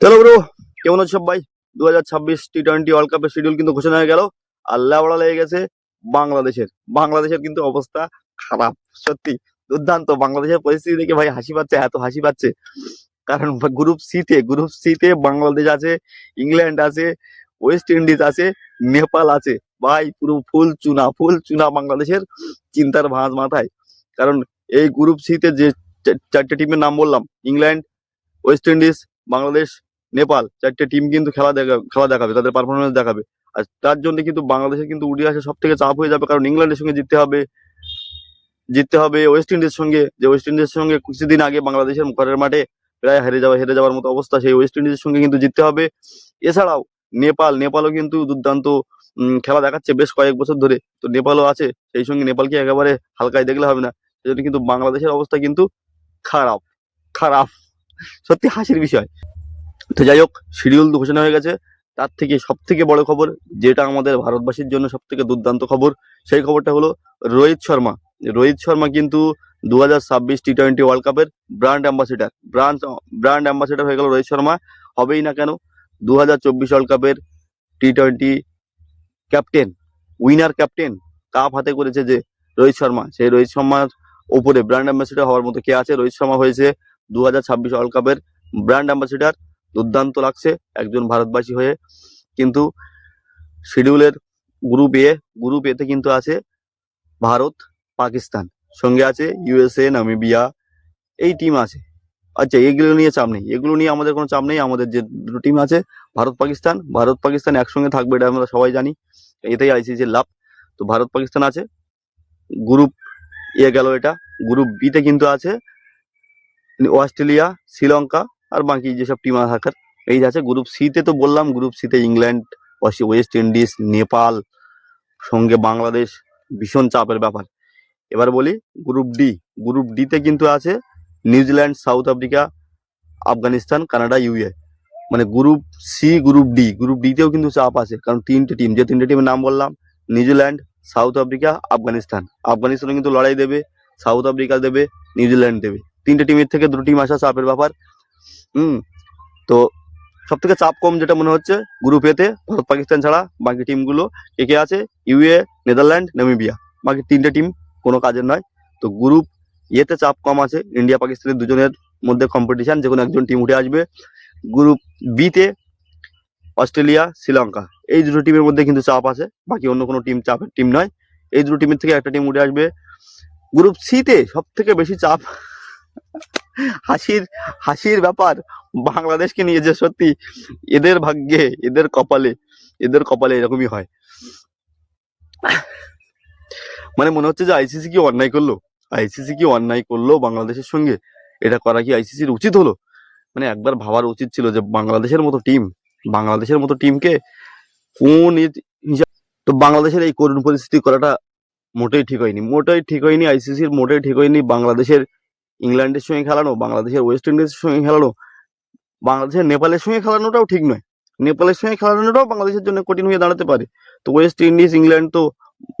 চলো ব্রো কেমন আছো সবাই? দু হাজার ছাব্বিশ টি টোয়েন্টি ওয়ার্ল্ড কাপের শিডিউল কিন্তু ঘোষণা হয়ে গেল। আর লেবড়া লেগে গেছে বাংলাদেশের। বাংলাদেশের কিন্তু অবস্থা খারাপ, সত্যি। দুর্দান্ত। বাংলাদেশের পরিস্থিতি দেখে ভাই হাসি পাচ্ছে, এত হাসি পাচ্ছে। কারণ গ্রুপ সিতে গ্রুপ সিতে বাংলাদেশ আছে ইংল্যান্ড আছে ওয়েস্ট ইন্ডিজ আছে নেপাল আছে। ভাই পুরো ফুল চুনা ফুল চুনা বাংলাদেশের চিন্তার ভাঁজ মাথায়। কারণ এই গ্রুপ সিতে যে চারটে টিমের নাম বললাম England West Indies Bangladesh Nepal, চারটে টিম কিন্তু খেলা দেখা, খেলা দেখাবে, তাদের পারফরমেন্স দেখাবে। আর তার জন্য কিন্তু বাংলাদেশের কিন্তু উঠে আসে সব থেকে চাপ হয়ে যাবে, কারণ ইংল্যান্ডের সঙ্গে জিততে হবে জিততে হবে ওয়েস্ট ইন্ডিজের সঙ্গে। যে ওয়েস্ট ইন্ডিজের সঙ্গে কিছুদিন আগে বাংলাদেশের ঘরের মাঠে প্রায় হেরে যাওয়া, হেরে যাওয়ার মতো অবস্থা, সেই ওয়েস্ট ইন্ডিজের সঙ্গে কিন্তু জিততে হবে। এছাড়াও নেপাল, নেপালও কিন্তু দুর্দান্ত খেলা দেখাচ্ছে বেশ কয়েক বছর ধরে। তো নেপালও আছে, সেই সঙ্গে নেপালকে একেবারে হালকায় দেখলে হবে না। সেজন্য কিন্তু বাংলাদেশের অবস্থা কিন্তু খারাপ খারাপ। সত্যি হাসির বিষয়। তো যাই হোক, শিডিউল ঘোষণা হয়ে গেছে। তার থেকে সব থেকে বড় খবর, যেটা আমাদের ভারতবাসীর জন্য সব থেকে দুর্দান্ত খবর, সেই খবরটা হলো রোহিত শর্মা। রোহিত শর্মা কিন্তু দু হাজার ছাব্বিশ টি টোয়েন্টি ওয়ার্ল্ড কাপের brand ambassador brand brand ambassador হয়ে গেল রোহিত শর্মা। হবেই না কেন দু হাজার চব্বিশ ওয়ার্ল্ড কাপের T twenty captain winner captain cup হাতে করেছে যে রোহিত শর্মা। সেই রোহিত শর্মার উপরে ব্র্যান্ড অ্যাম্বাসিডার হওয়ার মতো কে আছে? রোহিত শর্মা হয়েছে দু হাজার ছাব্বিশ ওয়ার্ল্ড কাপের ব্র্যান্ড অ্যাম্বাসিডার দুর্দান্ত লাগছে একজন ভারতবাসী হয়ে। কিন্তু শিডিউলের গ্রুপ এ গ্রুপ এতে কিন্তু আছে ভারত, পাকিস্তান। সঙ্গে আছে ইউএসএ নামিবিয়া এই টিম আছে। আচ্ছা এগুলো নিয়ে চাপ নেই। এগুলো নিয়ে আমাদের কোনো চাপ নেই। আমাদের যে দুটো টিম আছে, ভারত, পাকিস্তান ভারত, পাকিস্তান একসঙ্গে থাকবে এটা আমরা সবাই জানি। এটাই আইসিসির লাভ। তো ভারত, পাকিস্তান আছে। গ্রুপ এ গেল এটা। গ্রুপ বিতে কিন্তু আছে অস্ট্রেলিয়া, শ্রীলঙ্কা আর বাকি যেসব টিম থাকার এই আছে গ্রুপ সিতে তো বললাম গ্রুপ সিতে ইংল্যান্ড, ওয়েস্ট ইন্ডিজ, নেপাল, সঙ্গে বাংলাদেশ, ভীষণ চাপের ব্যাপার। এবার বলি গ্রুপ ডি গ্রুপ ডিতে কিন্তু আছে New Zealand, South Africa, Afghanistan, Canada UA মানে group C group D group ডিতেও কিন্তু চাপ আছে, কারণ তিনটে টিম যে তিনটে টিমের নাম বললাম, নিউজিল্যান্ড, সাউথ আফ্রিকা, আফগানিস্তান। আফগানিস্তানও কিন্তু লড়াই দেবে, সাউথ আফ্রিকা দেবে, নিউজিল্যান্ড দেবে। তিনটে টিমের থেকে দুটো টিম আসা চাপের ব্যাপার। হুম। তো সব থেকে চাপ কম যেটা মনে হচ্ছে গ্রুপ এতে ভারত, পাকিস্তান ছাড়া বাকি টিমগুলো কে কে আছে? ইউএ নেদারল্যান্ড নামিবিয়া বাকি তিনটে টিম কোনো কাজের নয়। তো গ্রুপ এতে চাপ কম আছে। ইন্ডিয়া পাকিস্তানের দুজনের মধ্যে কম্পিটিশন যে কোনো একজন টিম উঠে আসবে। গ্রুপ বিতে অস্ট্রেলিয়া, শ্রীলঙ্কা। এই দুটো টিমের মধ্যে কিন্তু চাপ আছে। বাকি অন্য কোনো টিম চাপের টিম নয়। এই দুটো টিমের থেকে একটা টিম উঠে আসবে। গ্রুপ সিতে সব থেকে বেশি চাপ হাসির হাসির ব্যাপার। বাংলাদেশকে নিয়ে যে সত্যি এদের ভাগ্যে, এদের কপালে এদের কপালে এরকমই হয়। মানে মনে হচ্ছে যে আইসিসি কি অন্যায় করল? আইসিসি কি অন্যায় করল বাংলাদেশের সঙ্গে? এটা করা কি আইসিসির উচিত হলো? মানে একবার ভাবার উচিত ছিল যে বাংলাদেশের মতো টিম বাংলাদেশের মতো টিমকে কোন তো বাংলাদেশের এই করুণ পরিস্থিতি করাটা মোটেই ঠিক হয়নি। মোটেই ঠিক হয়নি আইসিসির মোটেই ঠিক হয়নি বাংলাদেশের ইংল্যান্ডের সঙ্গে খেলানো, বাংলাদেশের ওয়েস্ট ইন্ডিজের সঙ্গে খেলানো, বাংলাদেশের নেপালের সঙ্গে খেলানোটাও ঠিক নয়। নেপালের সঙ্গে খেলানোটাও বাংলাদেশের জন্য কঠিন হয়ে দাঁড়াতে পারে। তো ওয়েস্ট ইন্ডিজ ইংল্যান্ড তো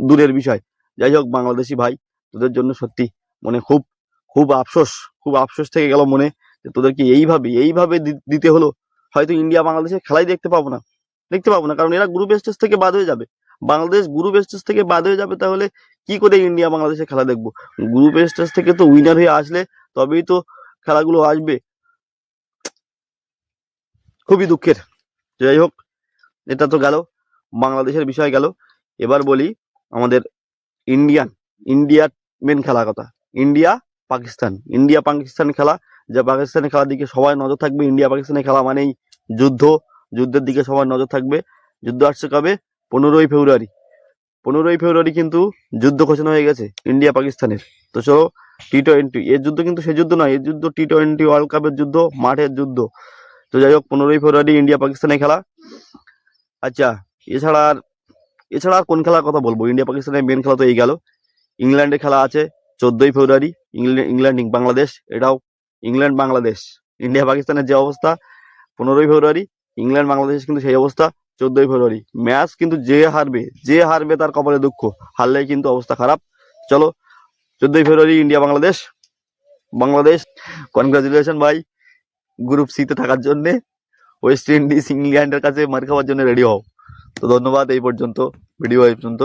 দূরের বিষয়। যাই হোক, বাংলাদেশি ভাই, তোদের জন্য সত্যি মনে খুব খুব আফসোস খুব আফসোস থেকে গেল মনে যে তোদেরকে এইভাবে এইভাবে দিতে হলো? হয়তো ইন্ডিয়া বাংলাদেশের খেলাই দেখতে পাবো না। দেখতে পাবো না, কারণ এরা গ্রুপ স্টেজ থেকে বাদ হয়ে যাবে। বাংলাদেশ গ্রুপ স্টেজ থেকে বাদ হয়ে যাবে, তাহলে কি করে ইন্ডিয়া বাংলাদেশের খেলা দেখব? গ্রুপ স্টেজ থেকে তো উইনার হয়ে আসলে তবেই তো খেলাগুলো আসবে। খুবই দুঃখের। যাই হোক, এটা তো গেল, বাংলাদেশের বিষয় গেল। এবার বলি আমাদের ইন্ডিয়ান ইন্ডিয়ার মেন খেলা কথা। ইন্ডিয়া পাকিস্তান ইন্ডিয়া পাকিস্তান খেলা, যা পাকিস্তানের খেলার দিকে সবাই নজর থাকবে। ইন্ডিয়া পাকিস্তানের খেলা মানেই যুদ্ধ। যুদ্ধের দিকে সবার নজর থাকবে। যুদ্ধ আসছে কবে? পনেরোই ফেব্রুয়ারি। পনেরোই ফেব্রুয়ারি কিন্তু যুদ্ধ ঘোষণা হয়ে গেছে ইন্ডিয়া পাকিস্তানের। তো চলো টি টোয়েন্টি এর যুদ্ধ কিন্তু সে যুদ্ধ নয় এর যুদ্ধ টি টোয়েন্টি ওয়ার্ল্ড কাপের যুদ্ধ, মাঠের যুদ্ধ। তো যাই হোক, পনেরোই ফেব্রুয়ারি ইন্ডিয়া পাকিস্তানের খেলা। আচ্ছা এছাড়া আর এছাড়া আর কোন খেলার কথা বলব? ইন্ডিয়া পাকিস্তানের মেন খেলা তো এই গেল। ইংল্যান্ডের খেলা আছে চোদ্দই ফেব্রুয়ারি ইংল্যান্ড ইংল্যান্ড বাংলাদেশ, এটাও ইংল্যান্ড, বাংলাদেশ। ইন্ডিয়া পাকিস্তানের যে অবস্থা, পনেরোই ফেব্রুয়ারি, ইংল্যান্ড বাংলাদেশ কিন্তু সেই অবস্থা। চোদ্দই ফেব্রুয়ারি। ম্যাচ কিন্তু যে হারবে যে হারবে তার কপালে দুঃখ হারলে কিন্তু অবস্থা খারাপ। চলো, চোদ্দোই ফেব্রুয়ারি, ইন্ডিয়া বাংলাদেশ। বাংলাদেশ কনগ্রাচুলেশন ভাই গ্রুপ সিতে থাকার জন্যে ওয়েস্ট ইন্ডিজ ইংল্যান্ডের কাছে মার খাওয়ার জন্য রেডি হও। তো ধন্যবাদ এই পর্যন্ত ভিডিও এই পর্যন্ত।